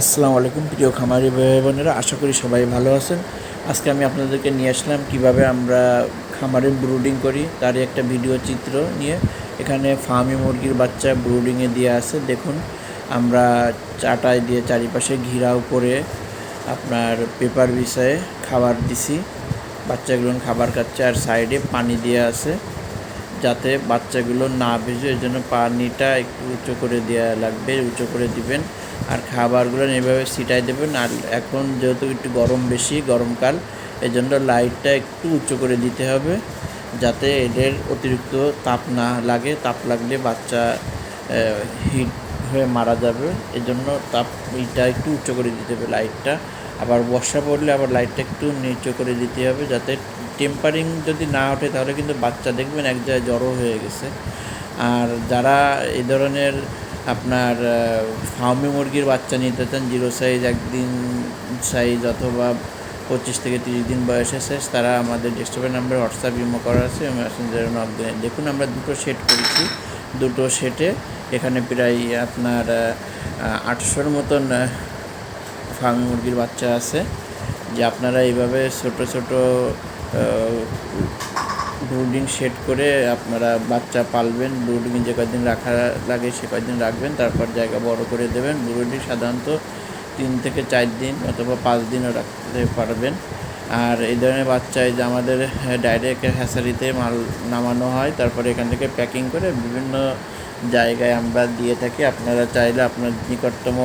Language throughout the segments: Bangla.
আসসালামু আলাইকুম, প্রিয় খামারি ভাই, বোনেরা, আশা করি সবাই ভালো আছেন। আজকে আমি আপনাদেরকে নিয়ে আসলাম কীভাবে আমরা খামারে ব্রুডিং করি, তারই একটা ভিডিও চিত্র নিয়ে। এখানে ফার্মি মুরগির বাচ্চা ব্রুডিংয়ে দিয়ে আছে। দেখুন, আমরা চাটাই দিয়ে চারিপাশে ঘিরাও করে আপনার পেপার বিছায়ে খাবার দিছি। বাচ্চাগুলো খাবার খাচ্ছে আর সাইডে পানি দিয়ে আছে। যাতে বাচ্চাগুলো না ভিজে, এই জন্য পানিটা একটু উঁচু করে দেওয়া লাগবে, উঁচু করে দিবেন। আর খাবারগুলো এইভাবে ছিটাই দেবেন। আর এখন যেহেতু একটু গরম বেশি, গরমকাল, এই জন্য লাইটটা একটু উঁচু করে দিতে হবে, যাতে এদের অতিরিক্ত তাপ না লাগে। তাপ লাগলে বাচ্চা হিট হয়ে মারা যাবে। এই জন্য তাপ, এইটা একটু উঁচু করে দিতে হবে লাইটটা। আবার বর্ষা পড়লে আবার লাইটটা একটু নিচু করে দিতে হবে যাতে টেম্পারিং যদি না ওঠে তাহলে কিন্তু বাচ্চা দেখবেন এক জায়গায় জড়ো হয়ে গেছে। আর যারা এই ধরনের আপনার ফার্মি মুরগির বাচ্চা নিতে চান জিরো সাইজ একদিন সাইজ অথবা পঁচিশ থেকে তিরিশ দিন বয়সে শেষ তারা আমাদের ডেস্কটপের নাম্বার হোয়াটসঅ্যাপ ইমো করা আছে এবং মেসেঞ্জারে নক দেন দেখুন আমরা দুটো সেট করেছি, দুটো সেটে এখানে প্রায় আপনার আটশোর মতন ফার্মি মুরগির বাচ্চা আছে, যে আপনারা এইভাবে ছোট ছোট ব্রুডিং সেট করে আপনারা বাচ্চা পালবেন ব্রুডিং যে কয়দিন রাখা লাগে সে কয়দিন রাখবেন, তারপর জায়গা বড় করে দেবেন। ব্রুডিং সাধারণত তিন থেকে চার দিন অথবা পাঁচ দিনও রাখতে পারবেন। আর এই ধরনের বাচ্চা যে আমাদের ডাইরেক্ট হ্যাসারিতে মাল নামানো হয়, তারপরে এখান থেকে প্যাকিং করে বিভিন্ন জায়গায় আমরা দিয়ে থাকি। আপনারা চাইলে আপনার নিকটতম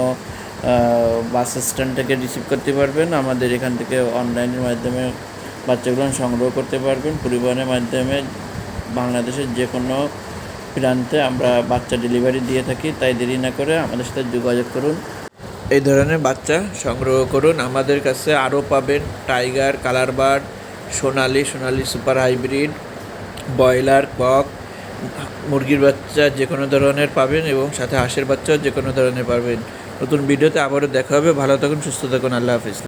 বাস স্ট্যান্ড থেকে রিসিভ করতে পারবেন। আমাদের এখান থেকে অনলাইনের মাধ্যমে বাচ্চাগুলো সংগ্রহ করতে পারবেন। পরিবহনের মাধ্যমে বাংলাদেশের যে কোনো প্রান্তে আমরা বাচ্চা ডেলিভারি দিয়ে থাকি। তাই দেরি না করে আমাদের সাথে যোগাযোগ করুন। এই ধরনের বাচ্চা সংগ্রহ করুন। আমাদের কাছে আরও পাবেন টাইগার কালার বার্ড সোনালি সোনালি সুপার হাইব্রিড ব্রয়লার কক মুরগির বাচ্চা যে কোনো ধরনের পাবেন এবং সাথে হাঁসের বাচ্চাও যে কোনো ধরনের পাবেন। নতুন ভিডিওতে আবারও দেখা হবে। ভালো থাকুন, সুস্থ থাকুন। আল্লাহ হাফিজ।